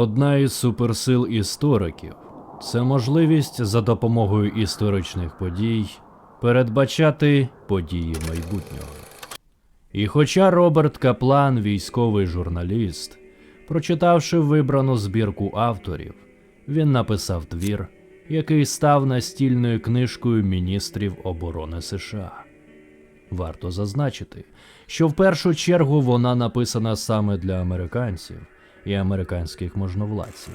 Одна із суперсил істориків це можливість за допомогою історичних подій передбачати події майбутнього. І хоча Роберт Каплан, військовий журналіст, прочитавши вибрану збірку авторів, він написав твір, який став настільною книжкою міністрів оборони США. Варто зазначити, що в першу чергу вона написана саме для американців і американських можновладців.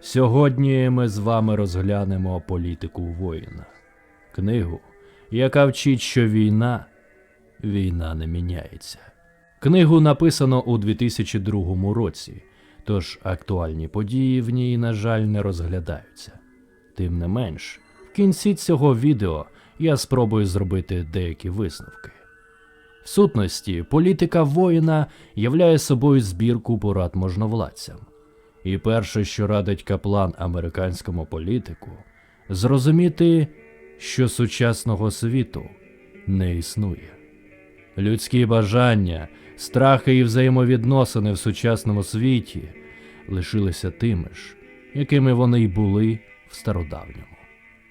Сьогодні ми з вами розглянемо політику воїна, книгу, яка вчить, що війна війна не міняється. Книгу написано у 2002 році, тож актуальні події в ній, на жаль, не розглядаються. Тим не менш, в кінці цього відео я спробую зробити деякі висновки. Сутності, політика воїна являє собою збірку порад можновладцям. І перше, що радить каплан американському політику, зрозуміти, що сучасного світу не існує. Людські бажання, страхи і взаємовідносини в сучасному світі лишилися тими ж, якими вони й були в стародавньому.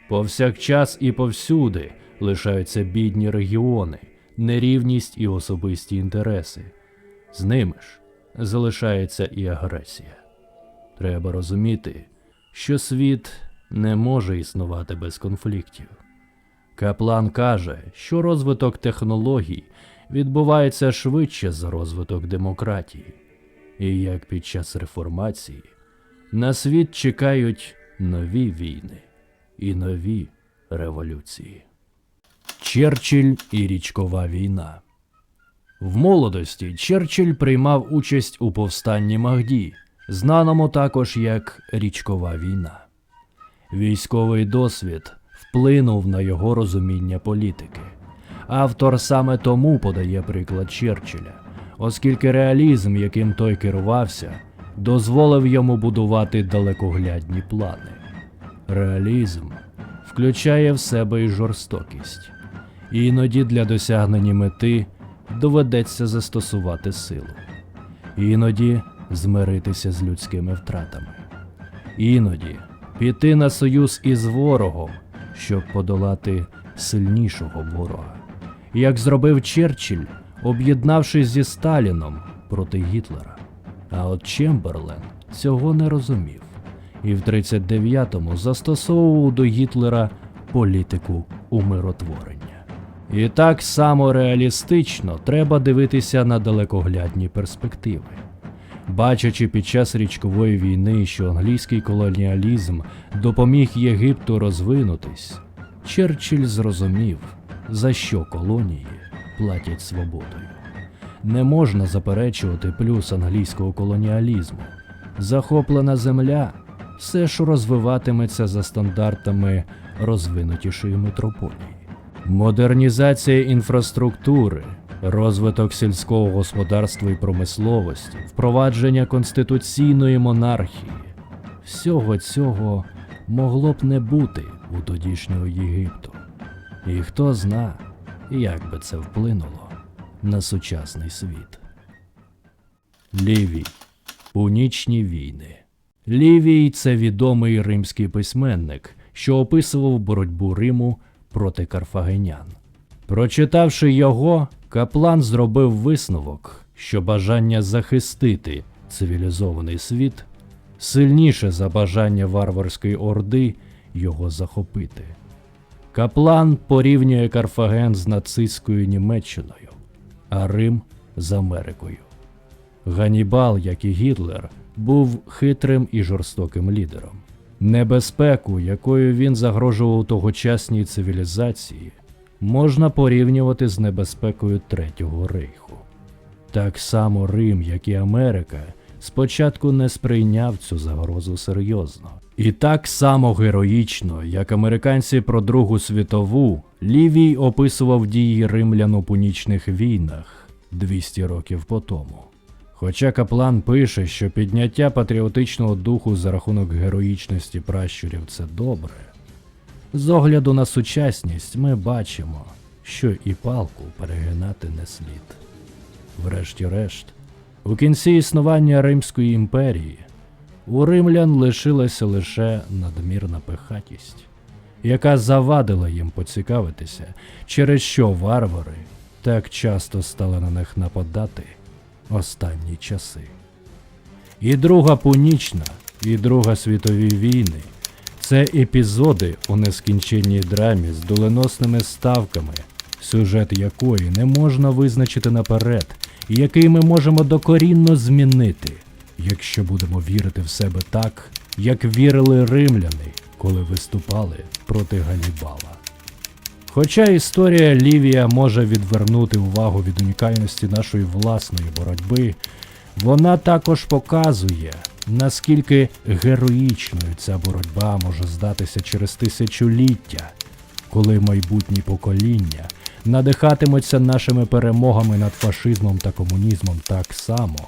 Повсякчас і повсюди лишаються бідні регіони, нерівність і особисті інтереси. З ними ж залишається і агресія. Треба розуміти, що світ не може існувати без конфліктів. Каплан каже, що розвиток технологій відбувається швидше за розвиток демократії, і як під час реформації на світ чекають нові війни і нові революції. Черчилль і річкова війна. В молодості Черчилль приймав участь у повстанні Махді, знаному також як річкова війна. Військовий досвід вплинув на його розуміння політики. Автор саме тому подає приклад Черчилля, оскільки реалізм, яким той керувався, дозволив йому будувати далекоглядні плани. Реалізм включає в себе і жорстокість. Іноді для досягнення мети доведеться застосувати силу, іноді змиритися з людськими втратами, іноді піти на союз із ворогом, щоб подолати сильнішого ворога, як зробив Черчилль, об'єднавшись зі Сталіном проти Гітлера. А от Чемберлен цього не розумів і в 39-му застосовував до Гітлера політику умиротворення. І так само реалістично треба дивитися на далекоглядні перспективи. Бачачи під час річкової війни, що англійський колоніалізм допоміг Єгипту розвинутись, Черчилль зрозумів, за що колонії платять свободою. Не можна заперечувати плюс англійського колоніалізму. Захоплена земля все ж розвиватиметься за стандартами розвинутішої метрополії. Модернізація інфраструктури, розвиток сільського господарства і промисловості, впровадження конституційної монархії всього цього могло б не бути у тодішнього Єгипту. І хто зна, як би це вплинуло на сучасний світ. Лівій. Пунічні війни. Лівій це відомий римський письменник, що описував боротьбу Риму проти карфагенян. Прочитавши його, каплан зробив висновок, що бажання захистити цивілізований світ сильніше за бажання варварської орди його захопити. Каплан порівнює Карфаген з нацистською Німеччиною, а Рим з Америкою. Ганібал, як і Гітлер, був хитрим і жорстоким лідером. Небезпеку, якою він загрожував тогочасній цивілізації, можна порівнювати з небезпекою Третього Рейху. Так само Рим, як і Америка, спочатку не сприйняв цю загрозу серйозно. І так само героїчно, як американці про Другу світову, Лівій описував дії римлян у пунічних війнах 200 років по тому. Хоча Каплан пише, що підняття патріотичного духу за рахунок героїчності пращурів це добре, з огляду на сучасність ми бачимо, що і палку перегинати не слід. Врешті-решт, у кінці існування Римської імперії у римлян лишилася лише надмірна пихатість, яка завадила їм поцікавитися, через що варвари так часто стали на них нападати останні часи. І Друга Пунічна, і Друга світові війни це епізоди у нескінченній драмі з доленосними ставками, сюжет якої не можна визначити наперед, і який ми можемо докорінно змінити, якщо будемо вірити в себе так, як вірили римляни, коли виступали проти Ганібала. Хоча історія Лівія може відвернути увагу від унікальності нашої власної боротьби, вона також показує, наскільки героїчною ця боротьба може здатися через тисячоліття, коли майбутні покоління надихатимуться нашими перемогами над фашизмом та комунізмом так само,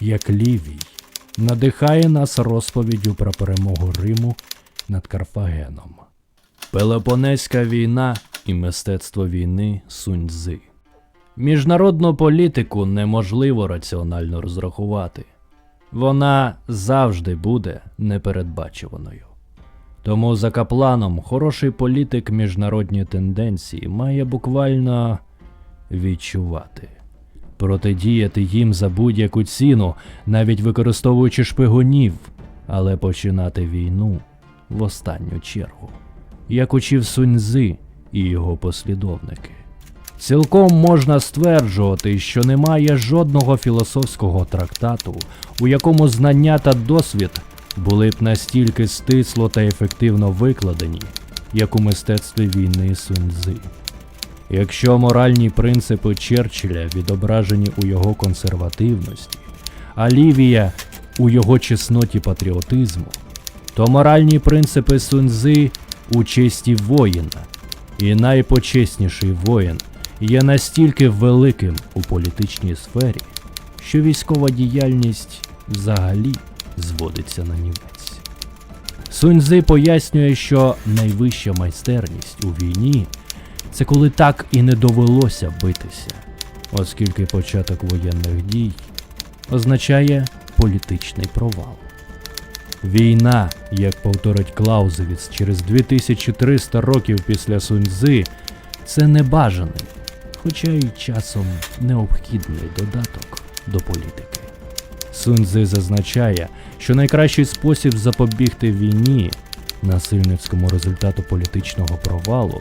як Лівій надихає нас розповіддю про перемогу Риму над Карфагеном. Пелопонезька війна і мистецтво війни Сунь-Цзи. Міжнародну політику неможливо раціонально розрахувати. Вона завжди буде непередбачуваною. Тому за капланом хороший політик міжнародні тенденції має буквально відчувати, протидіяти їм за будь-яку ціну, навіть використовуючи шпигунів, але починати війну в останню чергу, як учив Суньзи і його послідовники. Цілком можна стверджувати, що немає жодного філософського трактату, у якому знання та досвід були б настільки стисло та ефективно викладені, як у мистецтві війни Суньзи. Якщо моральні принципи Черчилля відображені у його консервативності, а Лівія у його чесноті патріотизму, то моральні принципи Суньзи у честі воїна, і найпочесніший воїн є настільки великим у політичній сфері, що військова діяльність взагалі зводиться на нівець. Суньзи пояснює, що найвища майстерність у війні це коли так і не довелося битися, оскільки початок воєнних дій означає політичний провал. Війна, як повторить Клаузевіц через 2300 років після Суньзи, це небажаний, хоча й часом необхідний додаток до політики. Суньзи зазначає, що найкращий спосіб запобігти війні, насильницькому результату політичного провалу,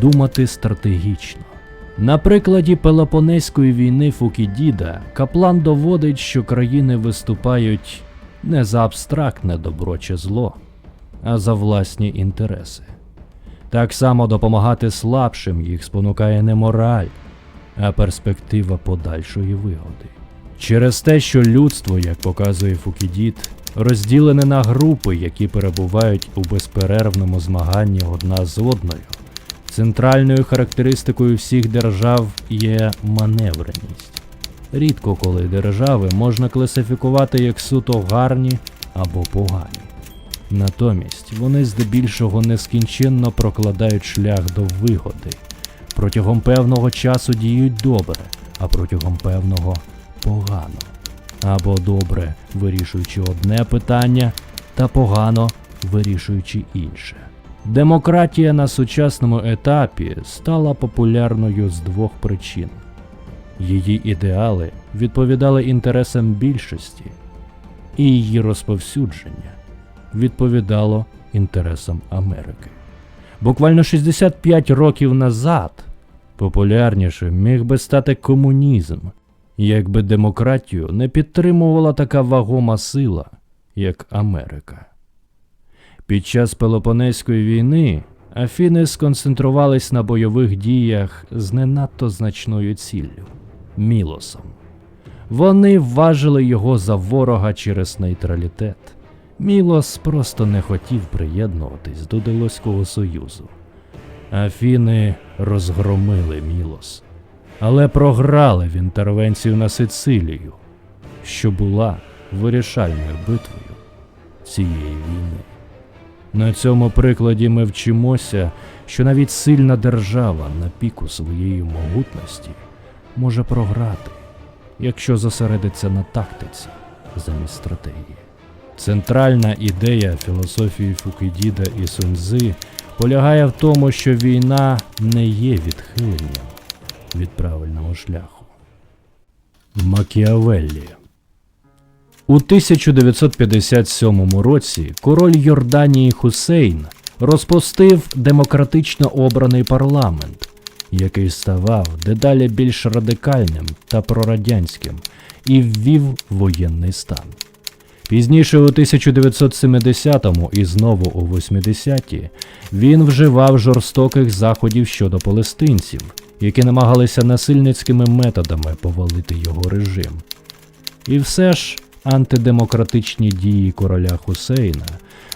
думати стратегічно. На прикладі Пелопонезької війни Фукідіда Каплан доводить, що країни виступають не за абстрактне добро чи зло, а за власні інтереси. Так само допомагати слабшим їх спонукає не мораль, а перспектива подальшої вигоди. Через те, що людство, як показує Фукідід, розділене на групи, які перебувають у безперервному змаганні одна з одною. Центральною характеристикою всіх держав є маневреність. Рідко коли держави можна класифікувати як суто гарні або погані. Натомість вони здебільшого нескінченно прокладають шлях до вигоди. Протягом певного часу діють добре, а протягом певного погано. Або добре вирішуючи одне питання, та погано вирішуючи інше. Демократія на сучасному етапі стала популярною з двох причин. Її ідеали відповідали інтересам більшості, і її розповсюдження відповідало інтересам Америки. Буквально 65 років назад популярнішим міг би стати комунізм, якби демократію не підтримувала така вагома сила, як Америка. Під час Пелопонезької війни Афіни сконцентрувались на бойових діях з не надто значною ціллю Мілосом. Вони вважили його за ворога через нейтралітет. Мілос просто не хотів приєднуватись до Делоського союзу. Афіни розгромили Мілос, але програли в інтервенцію на Сицилію, що була вирішальною битвою цієї війни. На цьому прикладі ми вчимося, що навіть сильна держава на піку своєї могутності може програти, якщо зосередиться на тактиці замість стратегії. Центральна ідея філософії Фукідіда і Суньзи полягає в тому, що війна не є відхиленням від правильного шляху. Макіавеллі у 1957 році король Йорданії Хусейн розпустив демократично обраний парламент, який ставав дедалі більш радикальним та прорадянським і ввів воєнний стан. Пізніше у 1970-му і знову у 80-ті він вживав жорстоких заходів щодо палестинців, які намагалися насильницькими методами повалити його режим. І все ж антидемократичні дії короля Хусейна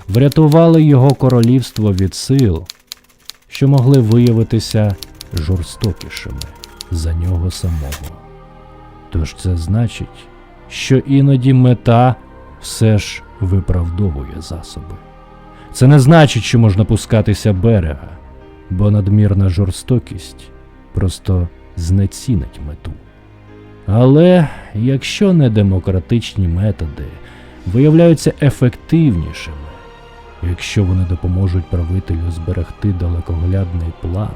врятували його королівство від сил, що могли виявитися жорстокішими за нього самого. Тож це значить, що іноді мета все ж виправдовує засоби. Це не значить, що можна пускатися берега, бо надмірна жорстокість просто знецінить мету. Але якщо недемократичні методи виявляються ефективнішими, якщо вони допоможуть правителю зберегти далекоглядний план,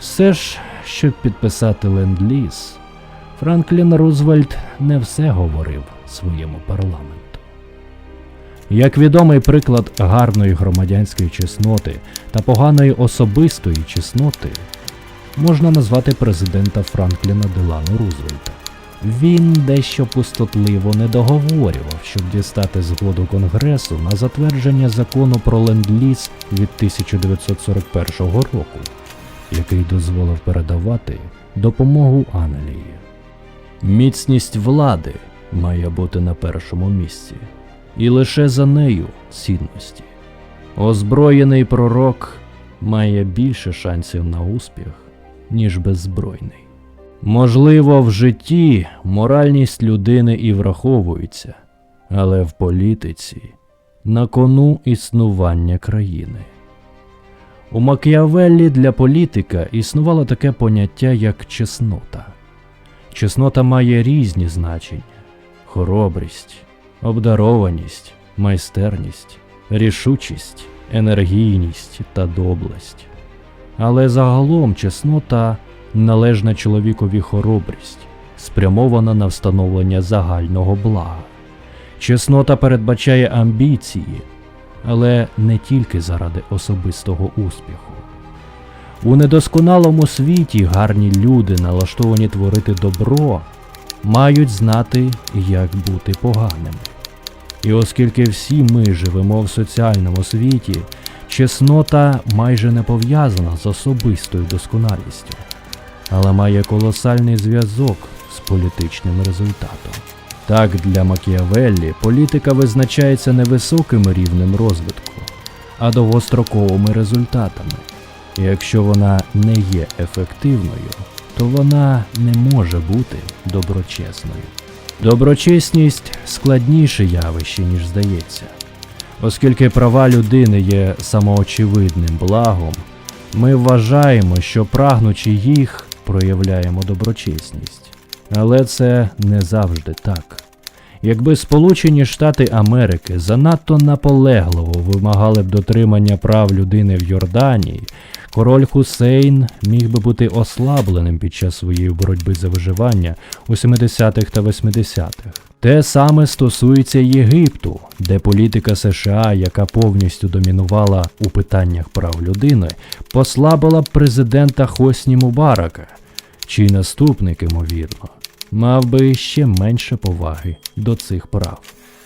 все ж, щоб підписати ленд-ліз, Франклін Рузвельт не все говорив своєму парламенту. Як відомий приклад гарної громадянської чесноти та поганої особистої чесноти, можна назвати президента Франкліна Делану Рузвельта. Він дещо пустотливо не договорював, щоб дістати згоду Конгресу на затвердження закону про ленд-ліз від 1941 року, який дозволив передавати допомогу Англії. Міцність влади має бути на першому місці, і лише за нею цінності. Озброєний пророк має більше шансів на успіх, ніж беззбройний. Можливо, в житті моральність людини і враховується, але в політиці на кону існування країни. У Макіавеллі для політика існувало таке поняття, як чеснота. Чеснота має різні значення: хоробрість, обдарованість, майстерність, рішучість, енергійність та доблесть. Але загалом чеснота належна чоловікові хоробрість, спрямована на встановлення загального блага. Чеснота передбачає амбіції, але не тільки заради особистого успіху. У недосконалому світі гарні люди, налаштовані творити добро, мають знати, як бути поганими. І оскільки всі ми живемо в соціальному світі, чеснота майже не пов'язана з особистою досконалістю, але має колосальний зв'язок з політичним результатом. Так, для Макіавеллі політика визначається не високим рівнем розвитку, а довгостроковими результатами. І якщо вона не є ефективною, то вона не може бути доброчесною. Доброчесність складніше явище, ніж здається. Оскільки права людини є самоочевидним благом, ми вважаємо, що прагнучи їх, проявляємо доброчесність. Але це не завжди так. Якби Сполучені Штати Америки занадто наполегливо вимагали б дотримання прав людини в Йорданії, король Хусейн міг би бути ослабленим під час своєї боротьби за виживання у 70-х та 80-х. Те саме стосується Єгипту, де політика США, яка повністю домінувала у питаннях прав людини, послабила президента Хосні Мубарака, чий наступник, ймовірно, мав би ще менше поваги до цих прав.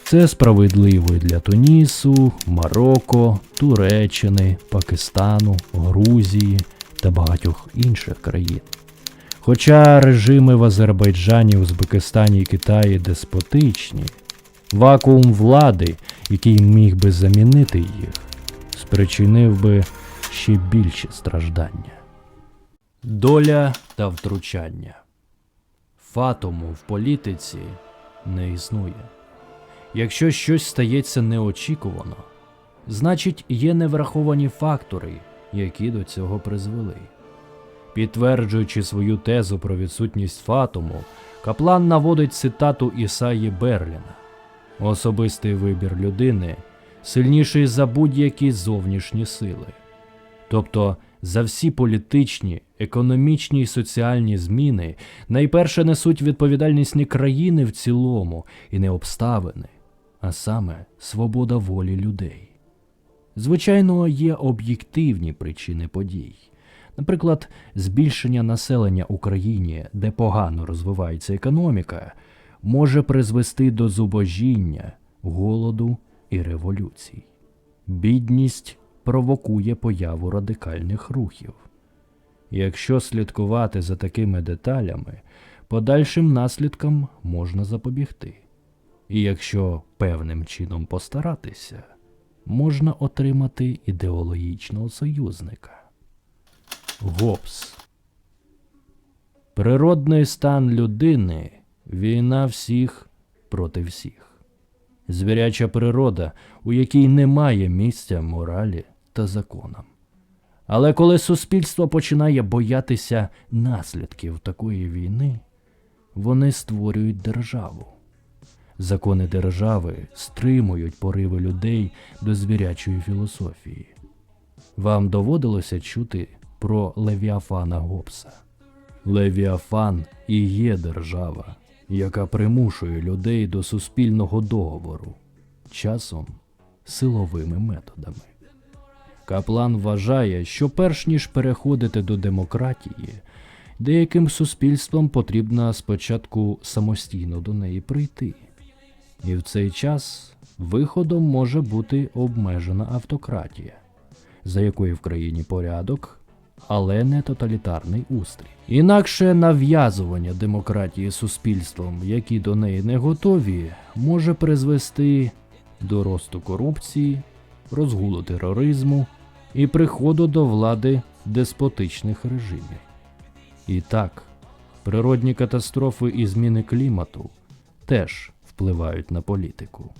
Це справедливо для Тунісу, Марокко, Туреччини, Пакистану, Грузії та багатьох інших країн. Хоча режими в Азербайджані, Узбекистані і Китаї деспотичні, вакуум влади, який міг би замінити їх, спричинив би ще більші страждання. Доля та втручання. Фатуму в політиці не існує. Якщо щось стається неочікувано, значить є невраховані фактори, які до цього призвели. Підтверджуючи свою тезу про відсутність фатуму, Каплан наводить цитату Ісаї Берліна Особистий вибір людини сильніший за будь-які зовнішні сили. Тобто за всі політичні, економічні і соціальні зміни найперше несуть відповідальність не країни в цілому і не обставини, а саме свобода волі людей. Звичайно, є об'єктивні причини подій. Наприклад, збільшення населення Україні, де погано розвивається економіка, може призвести до зубожіння, голоду і революцій. Бідність провокує появу радикальних рухів. Якщо слідкувати за такими деталями, подальшим наслідкам можна запобігти. І якщо певним чином постаратися, можна отримати ідеологічного союзника. Гопс. Природний стан людини війна всіх проти всіх. Звіряча природа, у якій немає місця моралі та законам. Але коли суспільство починає боятися наслідків такої війни, вони створюють державу. Закони держави стримують пориви людей до звірячої філософії. Вам доводилося чути про Левіафана Гоббса? Левіафан і є держава, яка примушує людей до суспільного договору, часом силовими методами. Каплан вважає, що перш ніж переходити до демократії, деяким суспільствам потрібно спочатку самостійно до неї прийти. І в цей час виходом може бути обмежена автократія, за якою в країні порядок, але не тоталітарний устрій. Інакше нав'язування демократії суспільством, які до неї не готові, може призвести до росту корупції, розгулу тероризму і приходу до влади деспотичних режимів. І так, природні катастрофи і зміни клімату теж впливають на політику.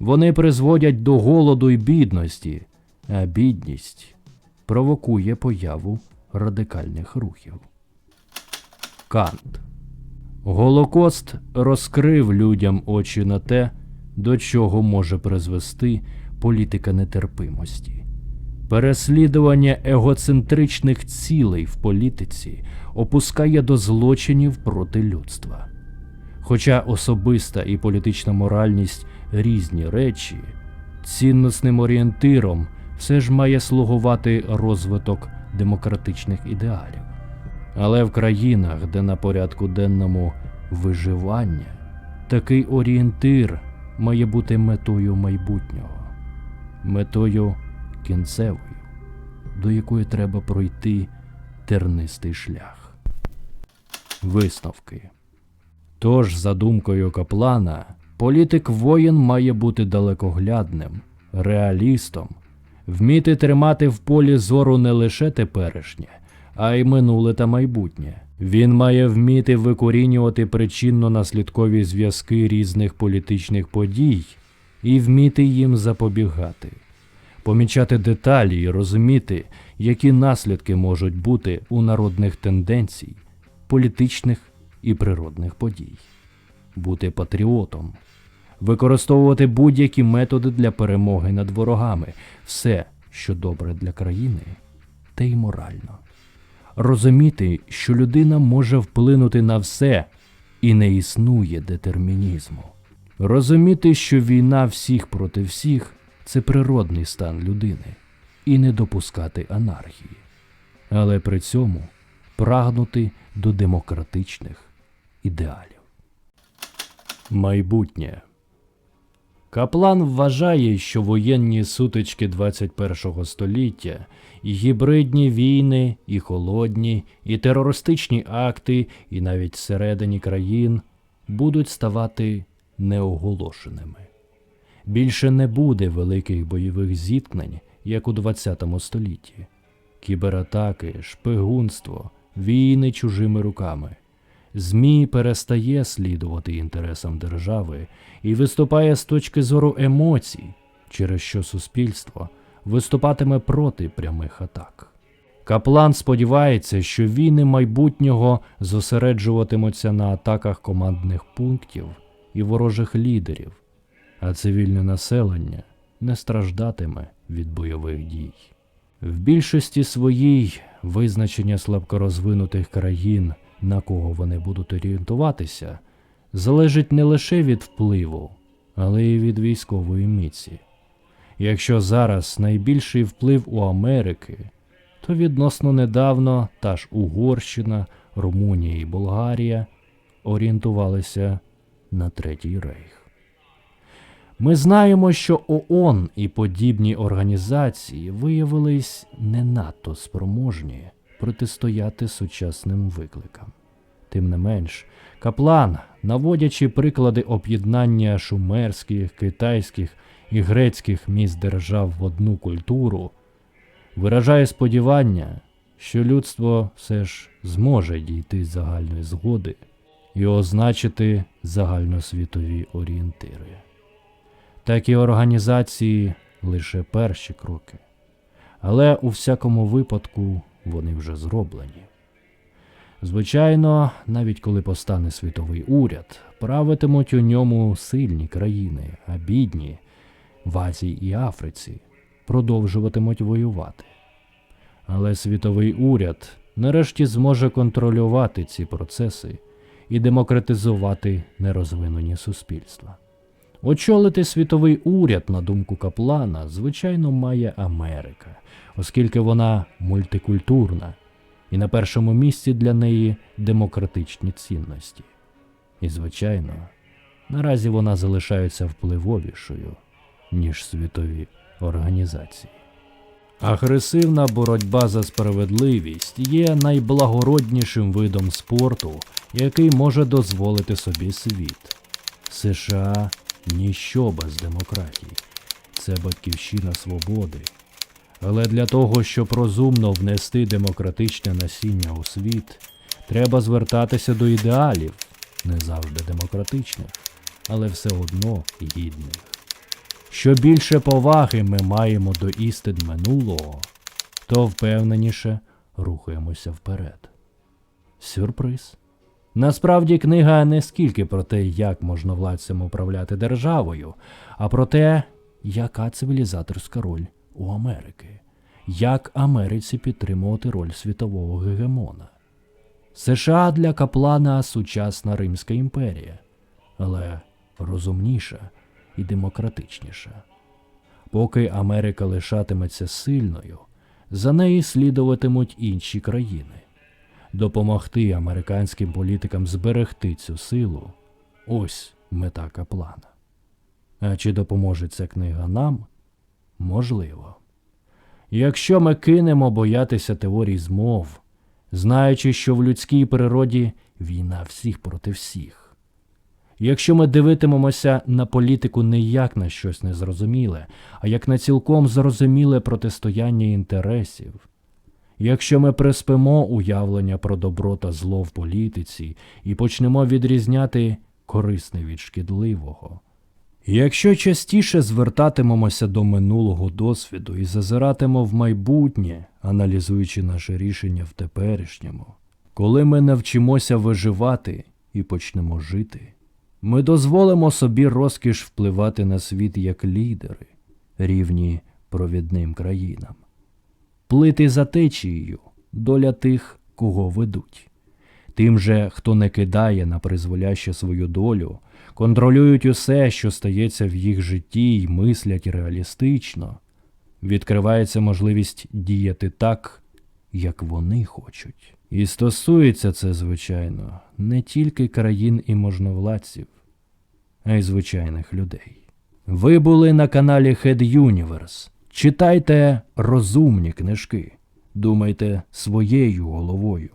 Вони призводять до голоду і бідності, а бідність провокує появу радикальних рухів. Кант Голокост розкрив людям очі на те, до чого може призвести політика нетерпимості. Переслідування егоцентричних цілей в політиці опускає до злочинів проти людства. Хоча особиста і політична моральність різні речі, цінносним орієнтиром все ж має слугувати розвиток демократичних ідеалів. Але в країнах, де на порядку денному виживання, такий орієнтир має бути метою майбутнього, метою кінцевою, до якої треба пройти тернистий шлях. Висновки. Тож, за думкою Каплана, політик воїн має бути далекоглядним, реалістом, вміти тримати в полі зору не лише теперішнє, а й минуле та майбутнє. Він має вміти викорінювати причинно-наслідкові зв'язки різних політичних подій і вміти їм запобігати, помічати деталі і розуміти, які наслідки можуть бути у народних тенденцій, політичних і природних подій, бути патріотом, використовувати будь-які методи для перемоги над ворогами, все, що добре для країни, те й морально. Розуміти, що людина може вплинути на все і не існує детермінізму. Розуміти, що війна всіх проти всіх це природний стан людини, і не допускати анархії, але при цьому прагнути до демократичних ідеалів. Майбутнє Каплан вважає, що воєнні сутички 21 століття, і гібридні війни, і холодні, і терористичні акти, і навіть всередині країн будуть ставати неоголошеними. Більше не буде великих бойових зіткнень, як у 20 столітті. Кібератаки, шпигунство, війни чужими руками. ЗМІ перестає слідувати інтересам держави і виступає з точки зору емоцій, через що суспільство виступатиме проти прямих атак. Каплан сподівається, що війни майбутнього зосереджуватимуться на атаках командних пунктів і ворожих лідерів, а цивільне населення не страждатиме від бойових дій. В більшості своїй визначення слабкорозвинутих країн, на кого вони будуть орієнтуватися, залежить не лише від впливу, але й від військової міці. Якщо зараз найбільший вплив у Америки, то відносно недавно та ж Угорщина, Румунія і Болгарія орієнтувалися на Третій Рейх. Ми знаємо, що ООН і подібні організації виявились не надто спроможні протистояти сучасним викликам. Тим не менш, Каплан, наводячи приклади об'єднання шумерських, китайських і грецьких міст держав в одну культуру, виражає сподівання, що людство все ж зможе дійти загальної згоди і означити загальносвітові орієнтири. Такі організації лише перші кроки, але у всякому випадку вони вже зроблені. Звичайно, навіть коли постане світовий уряд, правитимуть у ньому сильні країни, а бідні в Азії і Африці продовжуватимуть воювати. Але світовий уряд нарешті зможе контролювати ці процеси і демократизувати нерозвинені суспільства. Очолити світовий уряд, на думку Каплана, звичайно, має Америка, оскільки вона мультикультурна, і на першому місці для неї демократичні цінності. І, звичайно, наразі вона залишається впливовішою, ніж світові організації. Агресивна боротьба за справедливість є найблагороднішим видом спорту, який може дозволити собі світ. США ніщо без демократії. Це батьківщина свободи. Але для того, щоб розумно внести демократичне насіння у світ, треба звертатися до ідеалів, не завжди демократичних, але все одно гідних. Що більше поваги ми маємо до істин минулого, то впевненіше рухаємося вперед. Сюрприз. Насправді книга не скільки про те, як можна можновладцям управляти державою, а про те, яка цивілізаторська роль у Америки, як Америці підтримувати роль світового гегемона. США для Каплана сучасна Римська імперія, але розумніша і демократичніша. Поки Америка лишатиметься сильною, за неї слідуватимуть інші країни. Допомогти американським політикам зберегти цю силу ось мета Каплана. А чи допоможе ця книга нам? Можливо. Якщо ми кинемо боятися теорій змов, знаючи, що в людській природі війна всіх проти всіх. Якщо ми дивитимемося на політику не як на щось незрозуміле, а як на цілком зрозуміле протистояння інтересів, якщо ми приспимо уявлення про добро та зло в політиці і почнемо відрізняти корисне від шкідливого, якщо частіше звертатимемося до минулого досвіду і зазиратимо в майбутнє, аналізуючи наше рішення в теперішньому, коли ми навчимося виживати і почнемо жити. Ми дозволимо собі розкіш впливати на світ як лідери, рівні провідним країнам, плити за течією доля тих, кого ведуть. Тим же, хто не кидає на призволяще свою долю, контролюють усе, що стається в їх житті й мислять реалістично, відкривається можливість діяти так, як вони хочуть. І стосується це, звичайно, не тільки країн і можновладців, а й звичайних людей. Ви були на каналі Head Universe. Читайте розумні книжки, думайте своєю головою.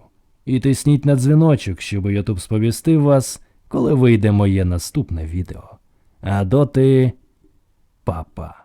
І тисніть на дзвіночок, щоб Ютуб сповістив вас, коли вийде моє наступне відео. А доти, папа.